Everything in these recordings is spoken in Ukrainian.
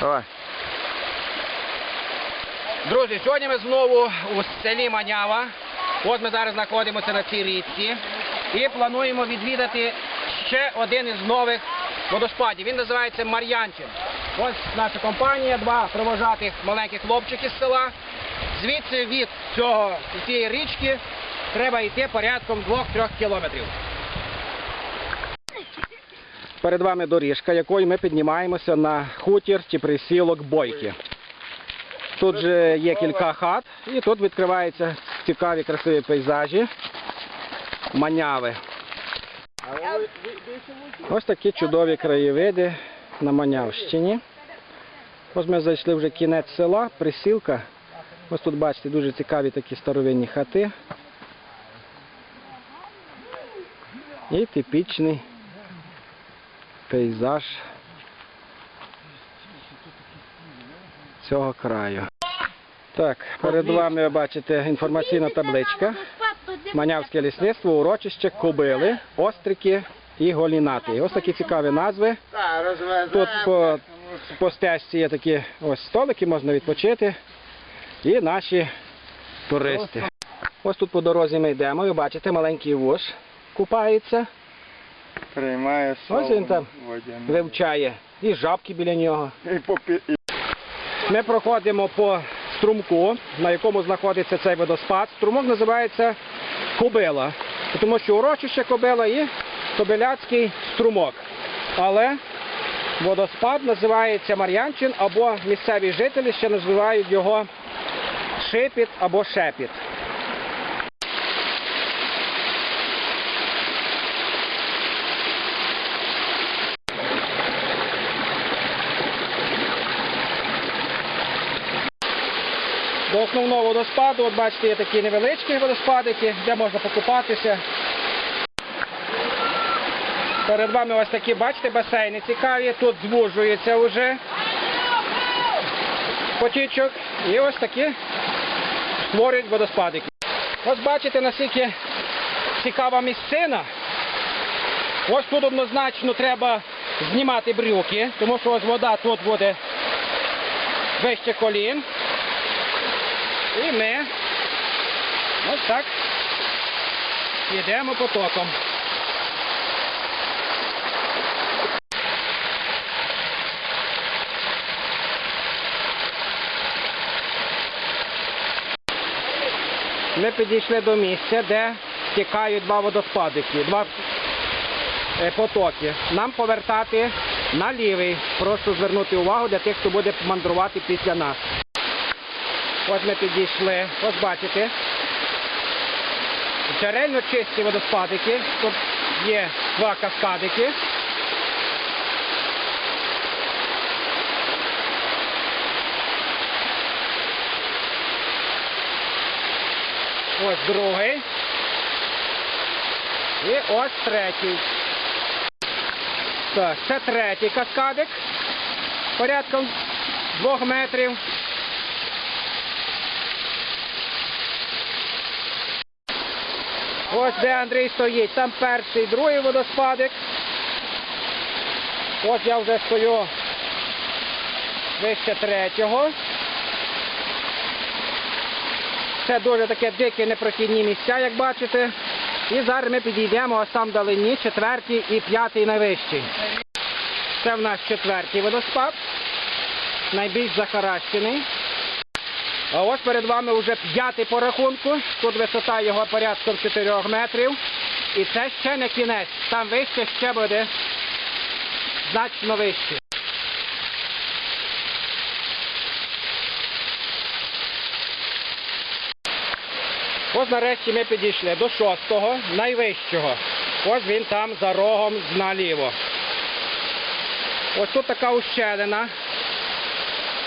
Давай. Друзі, сьогодні ми знову у селі Манява. От ми зараз знаходимося на цій річці і плануємо відвідати ще один із нових водоспадів. Він називається Мар'янчин. Ось наша компанія, два провожатих маленьких хлопчики з села. Звідси від цього цієї річки треба йти порядком 2-3 кілометрів. Перед вами доріжка, якою ми піднімаємося на хутір чи присілок Бойки. Тут же є кілька хат, і тут відкриваються цікаві красиві пейзажі, маняви. Ось такі чудові краєвиди на Манявщині. Ось ми зайшли вже кінець села, присілка. Ось тут бачите дуже цікаві такі старовинні хати. І типічний пейзаж цього краю. Так, перед вами ви бачите інформаційна табличка. Манявське лісництво, урочище, Кобили, Острики і Голінати. Ось такі цікаві назви. Тут по, по стежці є такі ось столики, можна відпочити. І наші туристи. Ось тут по дорозі ми йдемо, ви бачите, маленький вуж купається, Приймає Ось він там водяне. вивчає. І жабки біля нього. І попі... Ми проходимо по струмку, на якому знаходиться цей водоспад. Струмок називається Кобила, тому що урочище Кобила і Кобиляцький струмок. Але водоспад називається Мар'янчин, або місцеві жителі ще називають його Шипіт або Шепіт. Основного водоспаду, от бачите, є такі невеличкі водоспадики, де можна покупатися. Перед вами ось такі, бачите, басейни цікаві. Тут звужується вже потічок. І ось такі створюють водоспадики. Ось бачите, наскільки цікава місцина. Ось тут однозначно треба знімати брюки, тому що ось вода тут буде вище колін. І ми ось так йдемо потоком. Ми підійшли до місця, де тікають два водоспадики, два е, потоки. Нам повертати на лівий. Прошу звернути увагу для тих, хто буде мандрувати після нас. Ось ми підійшли, ось бачите. Джерельно чисті водоспадики. Тут є два каскадики. Ось другий. І ось третій. Так, це третій каскадик. Порядком двох метрів. Ось де Андрій стоїть, там перший, другий водоспадик. Ось я вже стою вище третього. Це дуже таке дикі непрохідні місця, як бачите. І зараз ми підійдемо ось там вдалині, четвертий і п'ятий найвищий. Це в нас четвертий водоспад, найбільш захаращений. А ось перед вами вже п'ятий по рахунку. Тут висота його порядком 4 метрів. І це ще не кінець. Там вище ще буде значно вище. Ось нарешті ми підійшли до шостого, найвищого. Ось він там за рогом наліво. Ось тут така ущелина,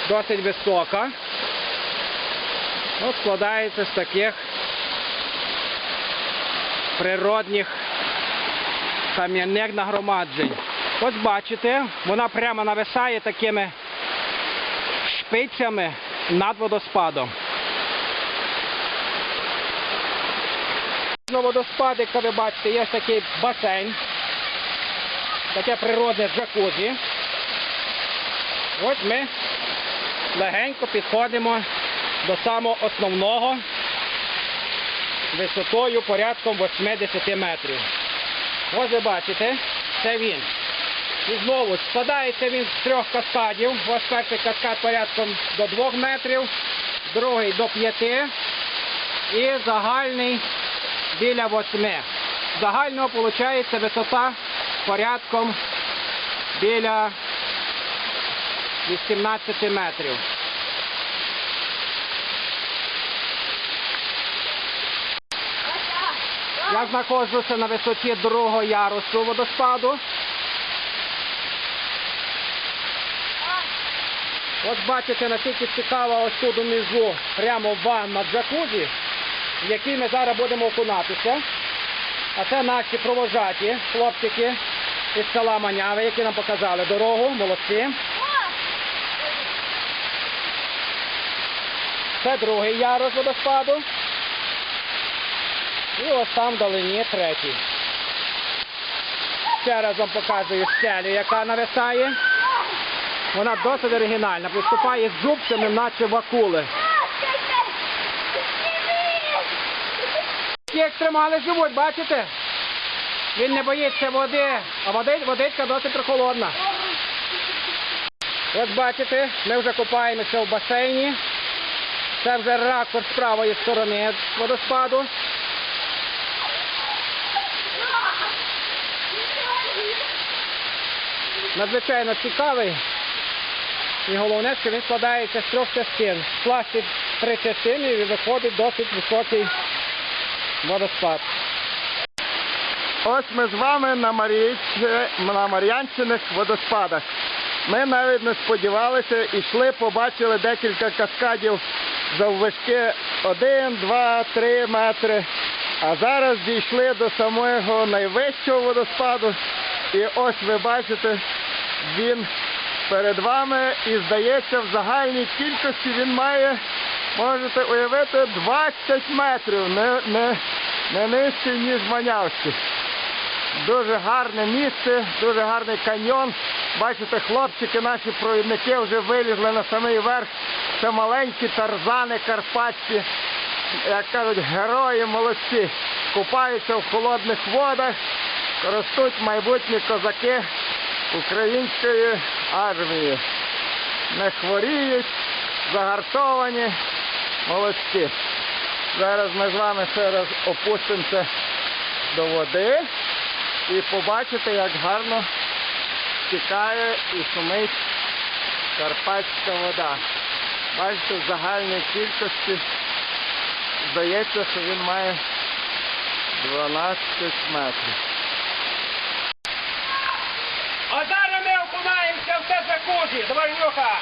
досить висока. От складається з таких природних кам'яних нагромаджень. Ось бачите, вона прямо нависає такими шпицями над водоспадом. На водоспади, як ви бачите, є такий басейн, таке природне джакузі. Ось ми легенько підходимо до самого основного висотою порядком 80 метрів. Ось ви бачите, це він. І знову складається він з трьох каскадів. Ось перший каскад порядком до 2 метрів, другий до 5 і загальний біля 8. Загального виходить висота порядком біля 18 метрів. Я знаходжуся на висоті другого ярусу водоспаду. От бачите, наскільки цікава ось тут унизу прямо ванна джакузі, в якій ми зараз будемо окунатися. А це наші провожаті, хлопчики із села Маняви, які нам показали дорогу, молодці. Це другий ярус водоспаду. І ось там вдалині третій. Ще раз вам показую стелю, яка нависає. Вона досить оригінальна, приступає з зубцями, наче в акули. Ті екстремали живуть, бачите? Він не боїться води, а води- водичка досить прохолодна. Ось бачите, ми вже купаємося в басейні. Це вже ракурс з правої сторони водоспаду. Надзвичайно цікавий. І головне, що він складається з трьох частин. В три частини і виходить досить високий водоспад. Ось ми з вами на, на Мар'янщиних водоспадах. Ми навіть не сподівалися, йшли, побачили декілька каскадів заввишки 1, 2, 3 метри. А зараз дійшли до самого найвищого водоспаду. І ось ви бачите, він перед вами і здається, в загальній кількості він має, можете уявити, 20 метрів, не, не, не нижчий, ніж Манявський. Дуже гарне місце, дуже гарний каньйон. Бачите, хлопчики, наші провідники вже вилізли на самий верх. Це маленькі тарзани карпатські, як кажуть, герої молодці. Купаються в холодних водах, ростуть майбутні козаки української армії. Не хворіють, загартовані, молодці. Зараз ми з вами ще раз опустимося до води і побачите, як гарно стікає і шумить карпатська вода. Бачите, в загальній кількості здається, що він має 12 метрів. А зараз ми окунаємося в те джакузі. Давай, Люха.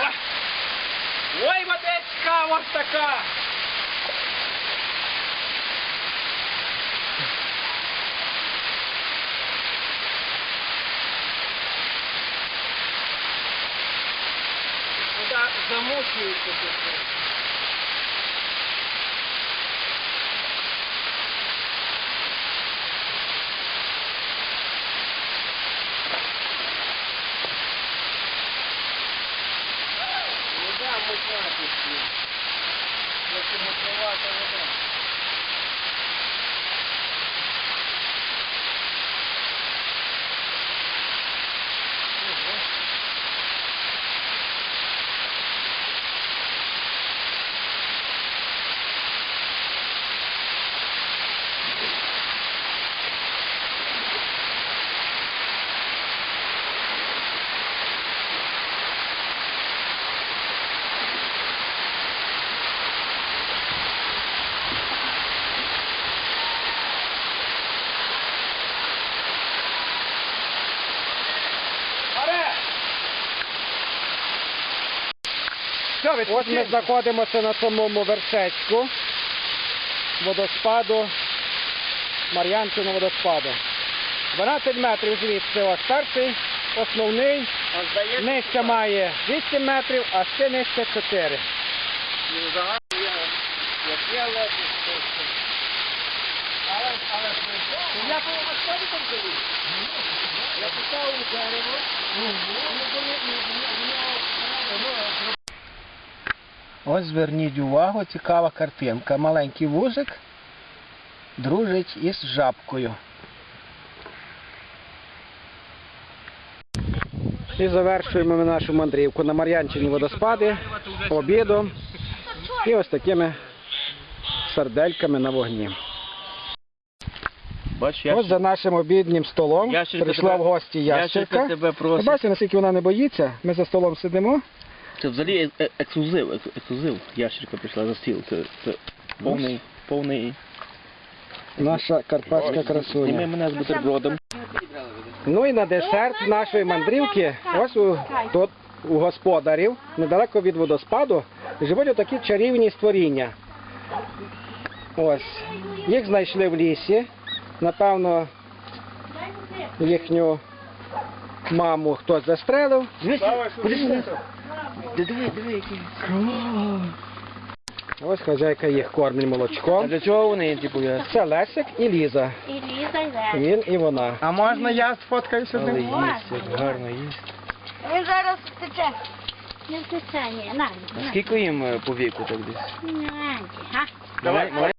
Ой, Ой, водичка ось така. Вода замучується тут. Вода мутнатися. Якщо мутнувата вода. Ось ми знаходимося на самому вершечку водоспаду, Мар'янчиного водоспаду. 12 метрів звідси ось перший, основний Нижче має 8 метрів, а ще нижче 4. Я по масштабі там живу. Я поставив дерево. Ось зверніть увагу, цікава картинка. Маленький вужик дружить із жабкою. І завершуємо ми нашу мандрівку на Мар'янчині водоспади обідом і ось такими сардельками на вогні. Бач, я Ось за нашим обіднім столом прийшла тебе- в гості ящерка тебе просить. бачите, наскільки вона не боїться. Ми за столом сидимо. Це взагалі е- ексклюзив, ек- ексклюзив. Ящерка прийшла за стіл. Це, це повний, повний. Наша карпатська Зніми красуня. мене з бутербродом. Ну і на десерт нашої мандрівки, ось у, тут у господарів, недалеко від водоспаду, живуть отакі чарівні створіння. Ось. Їх знайшли в лісі. Напевно, їхню маму хтось застрелив. Диви, диви, який. Ось хазяйка їх кормить А молочком. для чого вони, типу, я? Це Лесик і Ліза. І Ліза йде. Він і вона. А можна я сфоткаюся з Але ним? їсть, як гарно їсть. Він зараз втече. Не втече, ні, на, на. Скільки їм е, по віку так десь? Ні, га. Давай, давай.